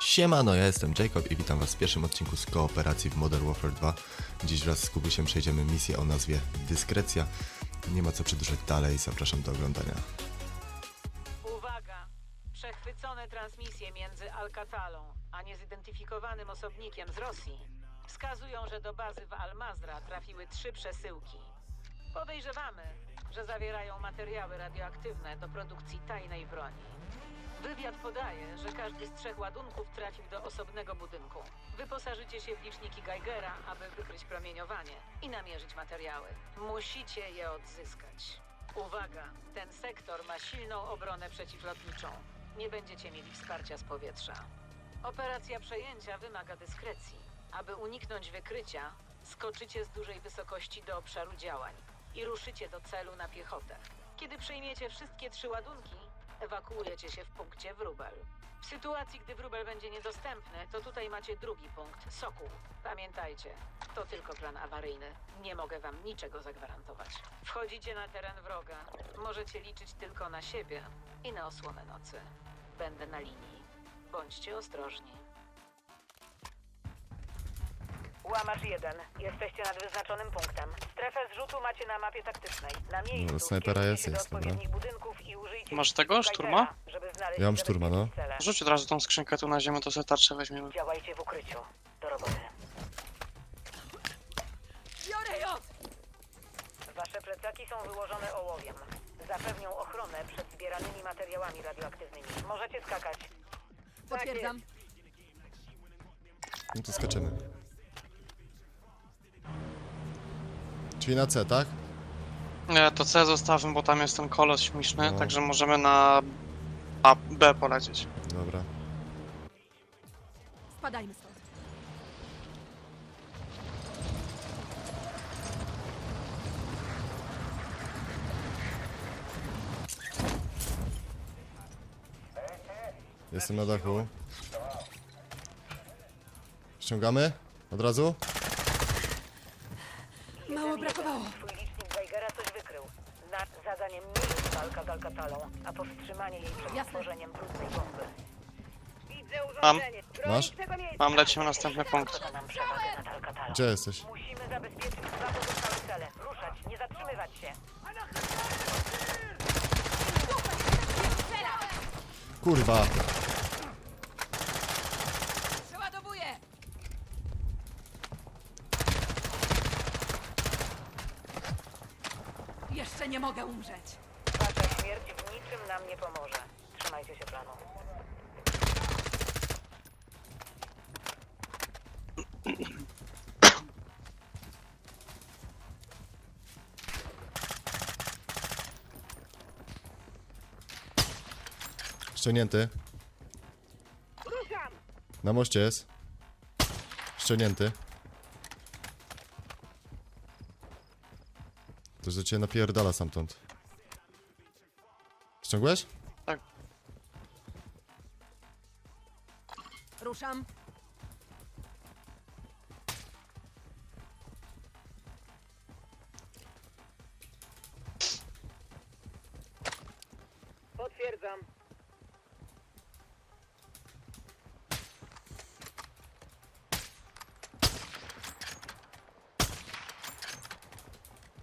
Siemano, ja jestem Jacob i witam was w pierwszym odcinku z kooperacji w Modern Warfare 2. Dziś wraz z Kubusiem przejdziemy misję o nazwie Dyskrecja. Nie ma co przedłużać dalej, zapraszam do oglądania. Uwaga! Przechwycone transmisje między Alcatalą a niezidentyfikowanym osobnikiem z Rosji wskazują, że do bazy w Almazra trafiły trzy przesyłki. Podejrzewamy, że zawierają materiały radioaktywne do produkcji tajnej broni. Wywiad podaje, że każdy z trzech ładunków trafił do osobnego budynku. Wyposażycie się w liczniki Geigera, aby wykryć promieniowanie i namierzyć materiały. Musicie je odzyskać. Uwaga! Ten sektor ma silną obronę przeciwlotniczą. Nie będziecie mieli wsparcia z powietrza. Operacja przejęcia wymaga dyskrecji. Aby uniknąć wykrycia, skoczycie z dużej wysokości do obszaru działań i ruszycie do celu na piechotę. Kiedy przejmiecie wszystkie trzy ładunki, ewakuujecie się w punkcie Wróbel. W sytuacji, gdy Wróbel będzie niedostępny, to tutaj macie drugi punkt, Sokół. Pamiętajcie, to tylko plan awaryjny. Nie mogę wam niczego zagwarantować. Wchodzicie na teren wroga. Możecie liczyć tylko na siebie i na osłonę nocy. Będę na linii. Bądźcie ostrożni. Łamacz 1. Jesteście nad wyznaczonym punktem. Strefę zrzutu macie na mapie taktycznej. Na miejscu No, snajpera jest, się do jest, dobra. odpowiednich budynków i użyjcie Masz tego, szturma? Żeby znaleźć Ja mam szturma, no. niebezpieczne cele. Rzuć od razu tą skrzynkę tu na ziemię, to sobie tarczę weźmiemy. Działajcie w ukryciu. Do roboty. Biorę ją! Wasze plecaki są wyłożone ołowiem. Zapewnią ochronę przed zbieranymi materiałami radioaktywnymi. Możecie skakać. Potwierdzam. No to skaczemy. Czyli na C, tak? Nie, to C zostawmy, bo tam jest ten kolos śmieszny, No. także możemy na A, B polecieć. Dobra. Spadajmy stąd. Jestem na dachu. Ściągamy? Od razu? Brakowało. Twój licznik Geigera coś wykrył. Na zadaniem nie jest walka z Alcatalą, a powstrzymanie jej przed Jasne. stworzeniem brudnej bomby. Widzę Mam. urządzenie. Masz? tego miejsca. Mam, lecimy następny punkt. To nam przewagę nad Alcatalą. Gdzie jesteś? Musimy zabezpieczyć dwa pozostałe cele. Ruszać, nie zatrzymywać się. Kurwa! Jeszcze nie mogę umrzeć. Wasza śmierć w niczym nam nie pomoże. Trzymajcie się planu. Ściągnięty. Na moście jest. Ściągnięty. To, że cię napierdala stamtąd. Ściągłeś? Ruszam.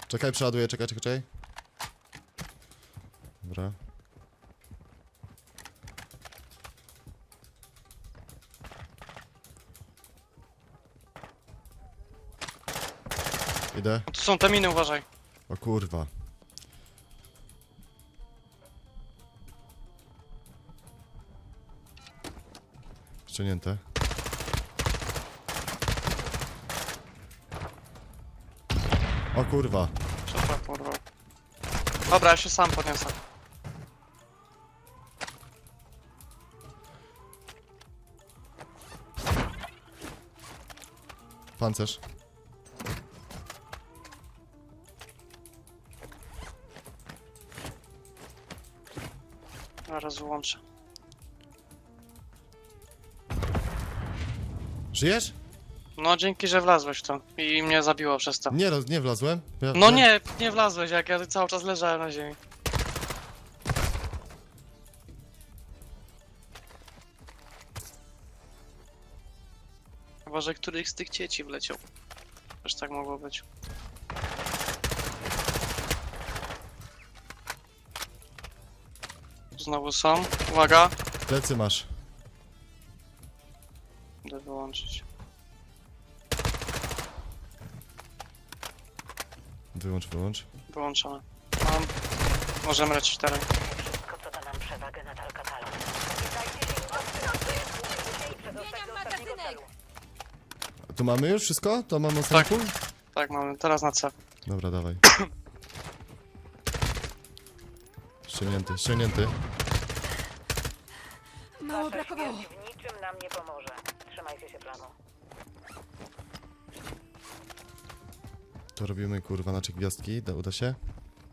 Czekaj, przeładuję, czekaj, czekaj, czekaj. Dobra. Idę. Tu są te miny, uważaj. O kurwa. Ściągnięte. O kurwa. Kurwa. Dobra, ja się sam podniosę. Pancerz. Zaraz wyłączę. Żyjesz? No dzięki, że wlazłeś w to i mnie zabiło przez to. Nie, roz- nie wlazłem. Ja, No ja- nie, nie wlazłeś, jak ja cały czas leżałem na ziemi. Chyba, że któryś z tych dzieci wleciał. Też tak mogło być. Znowu są. Uwaga! Plecy masz. Idę wyłączyć. Wyłącz, wyłącz. Wyłączone. Mam. Możemy lecieć dalej. Wszystko, co da nam przewagę nad Alcatalą. Pamiętajcie się i przedostać Zmieniam do ostatniego magazynek. celu. A tu mamy już wszystko? To mamy ostatni Tak. Tak, mamy. Teraz na C. Dobra, dawaj. Ściągnięty, ściągnięty. Mało Wasza brakowało. śmierć w niczym nam nie pomoże. Trzymajcie się planu. To robimy kurwa na trzy gwiazdki, da, uda się?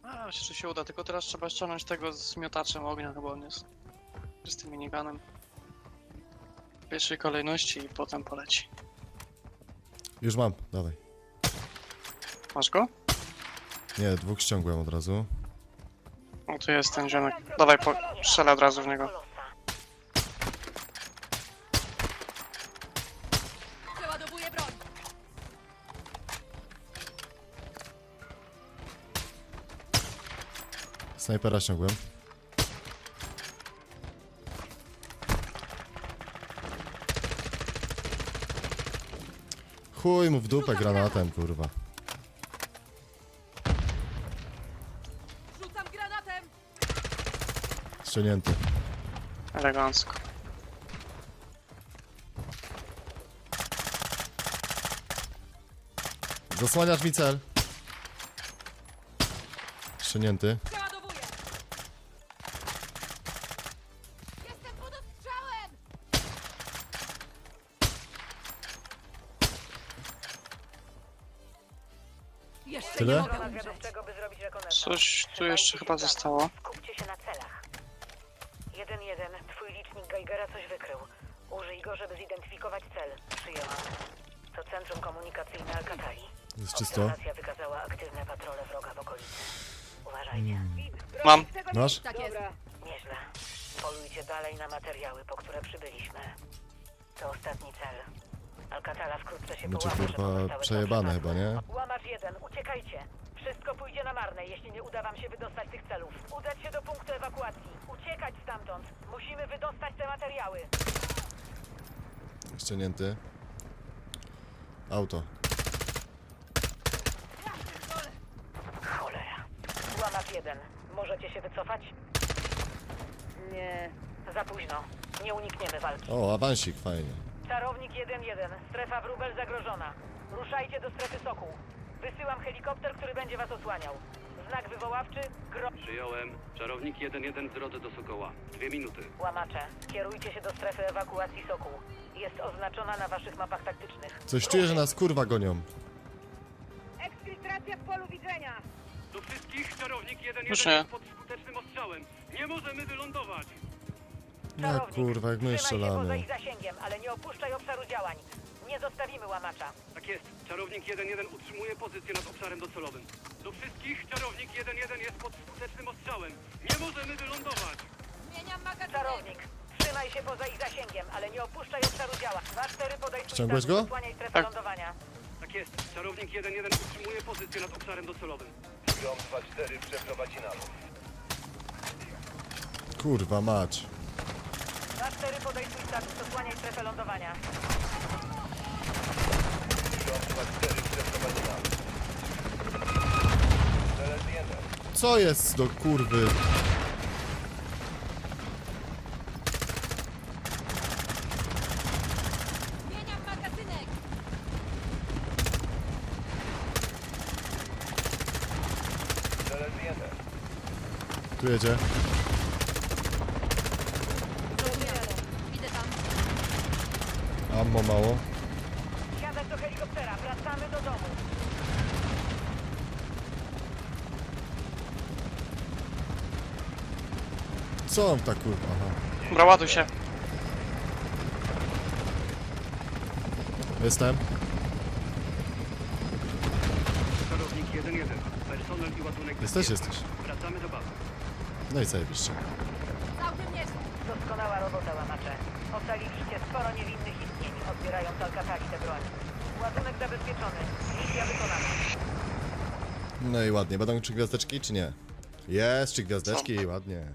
A, myślę, że się uda, tylko teraz trzeba ściągnąć tego z miotaczem ognia chyba on jest. Z tym miniganem. W pierwszej kolejności i potem poleci. Już mam, dawaj. Masz go? Nie, dwóch ściągłem od razu. O, tu jest ten ziomek. Dawaj, po... strzelę od razu w niego. Snajpera ściągłem. Chuj mu w dupę granatem, kurwa. Rzucam granatem. Ściągnięty. Elegancko. Zasłaniasz mi cel. Rekonesans. Coś tu jeszcze chyba zostało. Skupcie się na celach. 1-1. Twój licznik Geigera coś wykrył. Użyj go, żeby zidentyfikować cel. Przyjęłam. To centrum komunikacyjne Alcatali. Jest czysto. Obserwacja wykazała aktywne patrole wroga w okolicy. Uważajcie. Mam. Masz? Tak jest. Nieźle. Polujcie dalej na materiały, po które przybyliśmy. To ostatni cel. Alcatala wkrótce się połamie, kurwa przejebane chyba, nie? Łamacz jeden, uciekajcie! Wszystko pójdzie na marne, jeśli nie uda wam się wydostać tych celów. Udać się do punktu ewakuacji. Uciekać stamtąd. Musimy wydostać te materiały. Ściągnięty. Auto. Cholera. Łamacz jeden. Możecie się wycofać? Nie. Za późno. Nie unikniemy walki. O, awansik, fajnie. Czarownik 1-1. Strefa wróbel zagrożona. Ruszajcie do strefy Sokół. Wysyłam helikopter, który będzie was osłaniał. Znak wywoławczy, gro... Przyjąłem. Czarownik 1-1 w drodze do Sokoła. Dwie minuty. Łamacze, kierujcie się do strefy ewakuacji Sokół. Jest oznaczona na waszych mapach taktycznych. Coś czuję, że nas kurwa gonią. Eksfiltracja w polu widzenia! Do wszystkich czarownik 1-1 Już nie. jest pod skutecznym ostrzałem. Nie możemy wylądować. No kurwa, jak my trzymaj się poza ich zasięgiem, ale nie opuszczaj obszaru działań. Nie zostawimy łamacza. Tak jest. Czarownik 1-1 utrzymuje pozycję nad obszarem docelowym. Do wszystkich czarownik 1-1 jest pod skutecznym ostrzałem. Nie możemy wylądować. Zmieniam magazynek. Czarownik, trzymaj się poza ich zasięgiem, ale nie opuszczaj obszaru działań. 2-4 podaj swój Ściągłeś go? Osłaniaj strefę Tak. lądowania. Tak jest. Czarownik 1-1 utrzymuje pozycję nad obszarem docelowym. Dom 2-4 przeprowadzi nalot. Kurwa mać. 2-4 podaj swój status, osłaniaj strefę lądowania. Dom 2-4 przeprowadzi nalot. Cele zdjęte. Co jest do kurwy? Zmieniam magazynek. Tu jedzie. Idę tam. Ammo mało. Siadać do helikoptera, wracamy do domu. Co on tak kurwa? Aha. Dobra, ładuj się. Jestem. Czarownik 1-1. Personel i ładunek Jesteś, bezpieczny. jesteś. Wracamy do bazy. No i zajebiście. Doskonała robota, łamacze. Ocaliliście sporo niewinnych Alcatali tę broń. Ładunek zabezpieczony. Misja wykonana. No i ładnie. Będą trzy gwiazdeczki, czy nie? Jest, trzy gwiazdeczki, ładnie.